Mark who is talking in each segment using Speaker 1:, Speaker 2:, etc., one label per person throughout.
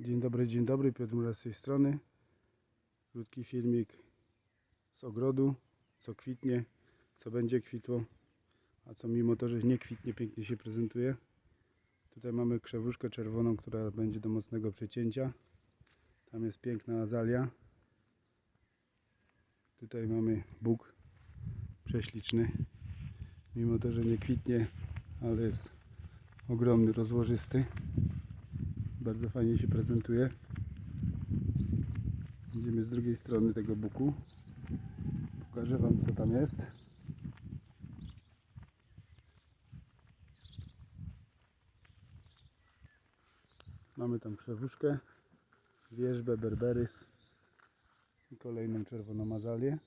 Speaker 1: Dzień dobry, dzień dobry, Piotr Mura z tej strony. Krótki filmik z ogrodu, co kwitnie, co będzie kwitło, a co mimo to, że nie kwitnie, pięknie się prezentuje. Tutaj mamy krzewuszkę czerwoną, która będzie do mocnego przecięcia. Tam jest piękna azalia. Tutaj mamy bóg prześliczny. Mimo to, że nie kwitnie, ale jest ogromny, rozłożysty. Bardzo fajnie się prezentuje. Idziemy z drugiej strony tego buku. Pokażę Wam co tam jest. Mamy tam krzewuszkę, wierzbę, berberys i kolejną czerwoną azalię.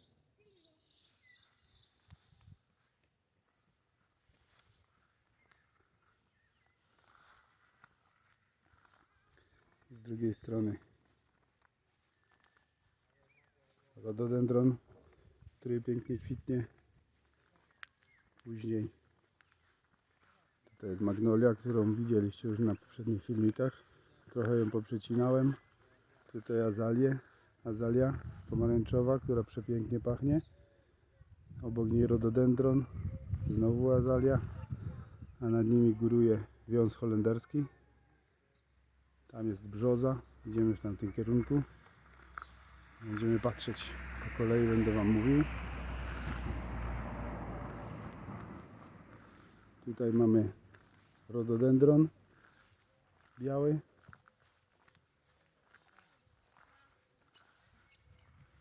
Speaker 1: Drugiej strony rododendron, który pięknie kwitnie. Później to jest magnolia, którą widzieliście już na poprzednich filmikach. Trochę ją poprzecinałem. Tutaj azalię, azalia pomarańczowa, która przepięknie pachnie. Obok niej rododendron, znowu azalia, a nad nimi góruje wiąz holenderski. Tam jest brzoza. Idziemy w tamtym kierunku. Będziemy patrzeć po kolei, będę Wam mówił. Tutaj mamy rododendron biały.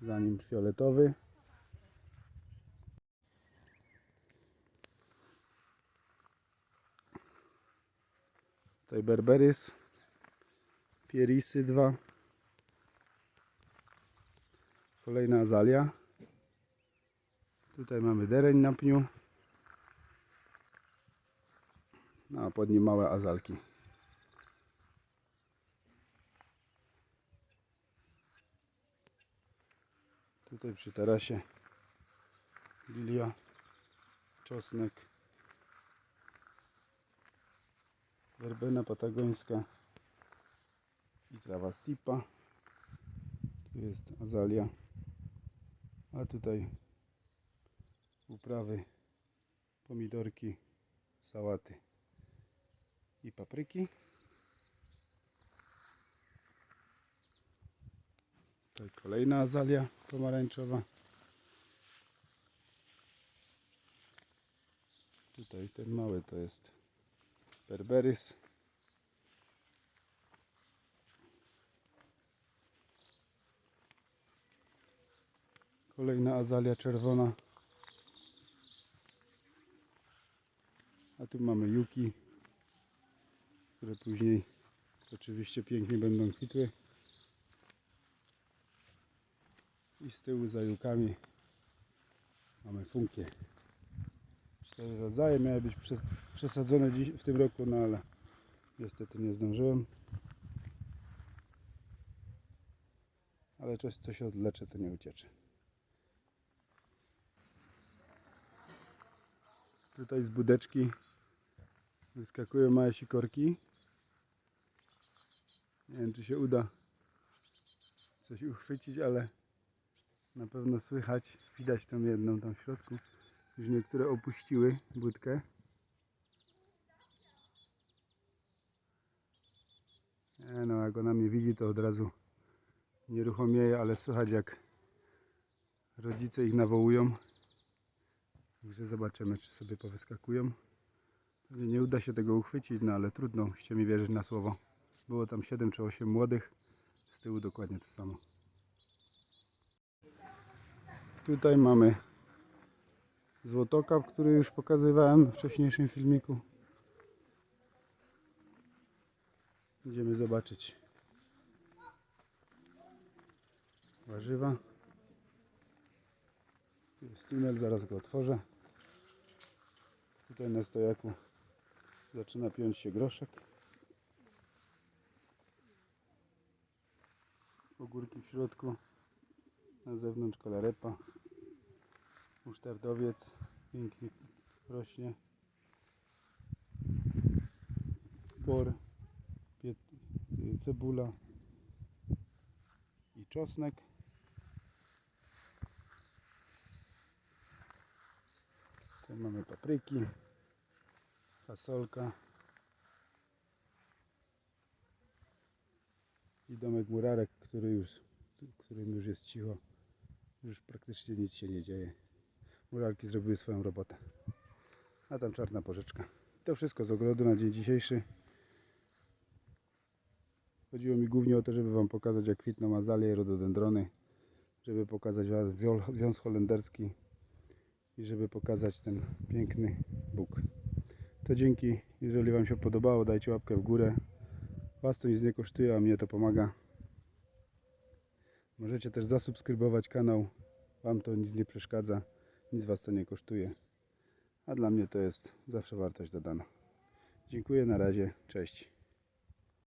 Speaker 1: Za nim fioletowy. Tutaj berberys. Pierisy dwa. Kolejna azalia. Tutaj mamy dereń na pniu. No, a pod nim małe azalki. Tutaj przy tarasie lilia, czosnek, werbena patagońska trawa stipa. Tu jest azalia. A tutaj uprawy pomidorki, sałaty i papryki. Tutaj kolejna azalia pomarańczowa. Tutaj ten mały to jest berberys. Kolejna azalia czerwona. A tu mamy juki, które później oczywiście pięknie będą kwitły. I z tyłu za jukami mamy funkie. Cztery rodzaje miały być prze- przesadzone w tym roku, no ale niestety nie zdążyłem. Ale coś, co się odlecze, to nie uciecze. Tutaj z budeczki wyskakują małe sikorki. Nie wiem, czy się uda coś uchwycić, ale na pewno słychać, widać tą jedną tam w środku. Już niektóre opuściły budkę. Nie no, jak ona mnie widzi, to od razu nieruchomieje, ale słychać jak rodzice ich nawołują. Także zobaczymy, czy sobie powyskakują. Nie uda się tego uchwycić, no ale trudno, musicie mi wierzyć na słowo. Było tam 7 czy 8 młodych, z tyłu dokładnie to samo. Tutaj mamy złotokap, który już pokazywałem w wcześniejszym filmiku. Idziemy zobaczyć warzywa. Tu jest tunel, zaraz go otworzę. Tutaj na stojaku zaczyna piąć się groszek. Ogórki w środku. Na zewnątrz kalarepa. Musztardowiec pięknie rośnie. Por, cebula, i czosnek. Mamy papryki, fasolka i domek murarek, który już, którym już jest cicho. Już praktycznie nic się nie dzieje. Murarki zrobiły swoją robotę. A tam czarna porzeczka. To wszystko z ogrodu na dzień dzisiejszy. Chodziło mi głównie o to, żeby Wam pokazać jak kwitną azalie rododendrony, żeby pokazać wiąz holenderski i żeby pokazać ten piękny Bóg. To dzięki, jeżeli Wam się podobało, dajcie łapkę w górę. Was to nic nie kosztuje, a mnie to pomaga. Możecie też zasubskrybować kanał. Wam to nic nie przeszkadza, nic Was to nie kosztuje. A dla mnie to jest zawsze wartość dodana. Dziękuję, na razie, cześć.